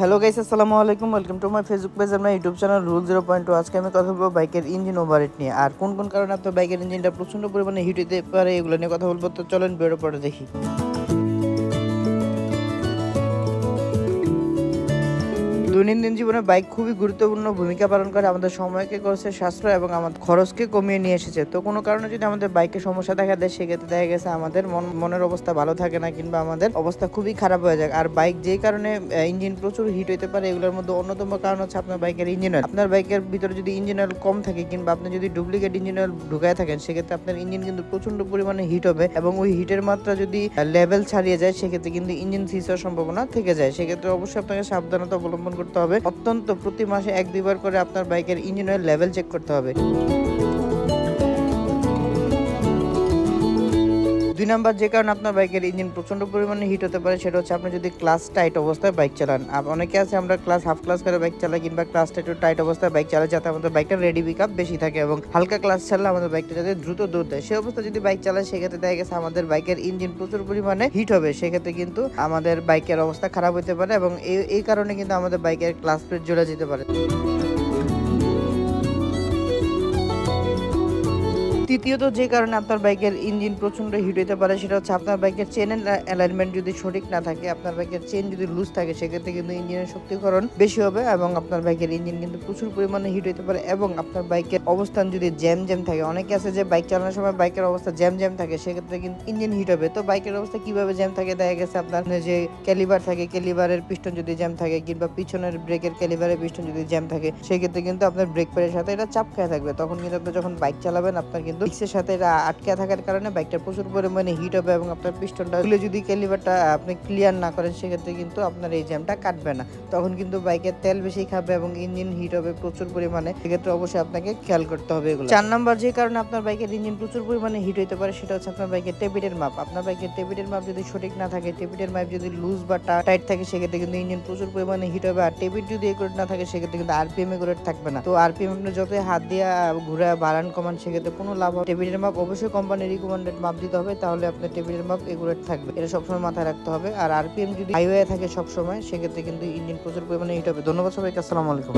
Hello guys আসসালামু আলাইকুম। Welcome to my Facebook page আমার YouTube channel rule zero point two আজকে আমি কথা বলব বাইকের ইঞ্জিন ওভারহিট নিয়ে। আর কোন কোন কারণে আপনার বাইকের ইঞ্জিনটা প্রচণ্ড পরিমাণে হিট হতে পারে, এগুলো নিয়ে কথা বলব। তো চলেন বেরো পরে দেখি। দৈনন্দিন জীবনে বাইক খুবই গুরুত্বপূর্ণ ভূমিকা পালন করে, আমাদের সময়কে করছে সাশ্রয় এবং আমাদের খরচকে কমিয়ে নিয়ে এসেছে। তো কোনো কারণে যদি আমাদের বাইকে সমস্যা দেখা দেয়, সেক্ষেত্রে দেখা গেছে আমাদের মন, মনের অবস্থা ভালো থাকে না কিংবা আমাদের অবস্থা খুবই খারাপ হয়ে যায়। আর বাইক যেই কারণে ইঞ্জিন প্রচুর হিট হতে পারে, এগুলোর মধ্যে অন্যতম কারণ হচ্ছে আপনার বাইকের ইঞ্জিন অয়েল আপনার বাইকের ভিতরে যদি ইঞ্জিন অয়েল কম থাকে কিংবা আপনি যদি ডুপ্লিকেট ইঞ্জিন অয়েল ঢুকায় থাকেন, সেক্ষেত্রে আপনার ইঞ্জিন কিন্তু প্রচণ্ড পরিমাণে হিট হবে এবং ওই হিটের মাত্রা যদি লেভেল ছাড়িয়ে যায়, সেক্ষেত্রে কিন্তু ইঞ্জিন সিজ হওয়ার সম্ভাবনা থেকে যায়। সেক্ষেত্রে অবশ্যই আপনাকে সাবধানতা অবলম্বন করতে হবে। অত্যন্ত প্রতি মাসে এক দুইবার করে আপনার বাইকের ইঞ্জিন অয়েল লেভেল চেক করতে হবে। দুই নাম্বার যে কারণে আপনার বাইকের ইঞ্জিন প্রচণ্ড পরিমাণে হিট হতে পারে, সেটা হচ্ছে আপনি যদি ক্লাস টাইট অবস্থায় বাইক চালান। আর অনেকে আছে আমরা ক্লাস হাফ ক্লাস করে বাইক চালাই কিংবা ক্লাস টাইট টাইট অবস্থায় বাইক চালাই, যাতে আমাদের বাইকটা রেডি পিক আপ বেশি থাকে এবং হালকা ক্লাস ছাড়লে আমাদের বাইকটা যাতে দ্রুত দৌড় দেয়। সেই অবস্থা যদি বাইক চালায়, সেক্ষেত্রে দেখা গেছে আমাদের বাইকের ইঞ্জিন প্রচুর পরিমাণে হিট হবে। সেক্ষেত্রে কিন্তু আমাদের বাইকের অবস্থা খারাপ হতে পারে এবং এই কারণে কিন্তু আমাদের বাইকের ক্লাস প্লেট জ্বলে যেতে পারে। তৃতীয়ত যে কারণে আপনার বাইকের ইঞ্জিন প্রচণ্ড হিট হতে পারে, সেটা হচ্ছে আপনার বাইকের চেনের অ্যালাইনমেন্ট যদি সঠিক না থাকে, আপনার বাইকের চেন যদি লুজ থাকে, সেক্ষেত্রে কিন্তু ইঞ্জিনের শক্তিকরণ বেশি হবে এবং আপনার বাইকের ইঞ্জিন কিন্তু প্রচুর পরিমাণে হিট হতে পারে এবং আপনার বাইকের অবস্থান যদি জ্যাম জ্যাম থাকে, অনেকে আছে যে বাইক চালানোর সময় বাইকের অবস্থা জ্যাম জ্যাম থাকে, সেক্ষেত্রে কিন্তু ইঞ্জিন হিট হবে। তো বাইকের অবস্থা কীভাবে জ্যাম থাকে, দেখা গেছে আপনার যে ক্যালিবার থাকে ক্যালিবারের পিস্টন যদি জ্যাম থাকে কিংবা পিছনের ব্রেকের ক্যালিবারের পিস্টন যদি জ্যাম থাকে, সেক্ষেত্রে কিন্তু আপনার ব্রেক প্যাডের সাথে এটা চাপ খেয়ে থাকবে। তখন কিন্তু আপনি যখন বাইক চালাবেন, আপনার কিন্তু ডিস্কের সাথে এটা আটকে থাকার কারণে বাইকটা প্রচুর পরিমাণে হিট হবে এবং আপনার পিস্টনটা খুলে যদি ক্যালিবারটা আপনি ক্লিয়ার না করেন, সেক্ষেত্রে কিন্তু আপনার এই জ্যামটা কাটবে না। তখন কিন্তু বাইকের তেল বেশি খাবে এবং ইঞ্জিন হিট হবে প্রচুর পরিমাণে। সেক্ষেত্রে অবশ্যই আপনাকে খেয়াল করতে হবে এগুলো। চার নাম্বার যে কারণে আপনার বাইকের ইঞ্জিন প্রচুর পরিমাণে হিট হতে পারে, সেটা হচ্ছে আপনার বাইকের টেপিটের মাপ। আপনার বাইকের টেপিটের মাপ যদি সঠিক না থাকে টেপিটের মাপ যদি লুজ বা টাইট থাকে, সেক্ষেত্রে কিন্তু ইঞ্জিন প্রচুর পরিমাণে হিট হবে। আর টেপিট যদি একুরেট না থাকে, সেক্ষেত্রে কিন্তু আরপিএম একুরেট থাকবে না। তো আরপিএম আপনি যতই হাত দিয়ে ঘুরে বাড়ান কমান, সেক্ষেত্রে কোনো লাভ হবে টেবিলের মাপ অবশ্যই কোম্পানির রিকমেন্ডেড মাপ দিতে হবে, তাহলে আপনার টেবিলের মাপ এগুলোর থাকবে। এটা সবসময় মাথায় রাখতে হবে। আর আরপিএম যদি হাইওয়ে থাকে সবসময়, সেক্ষেত্রে কিন্তু ইঞ্জিন প্রচুর পরিমাণে হিট হবে। ধন্যবাদ সবাইকে, আসসালামু আলাইকুম।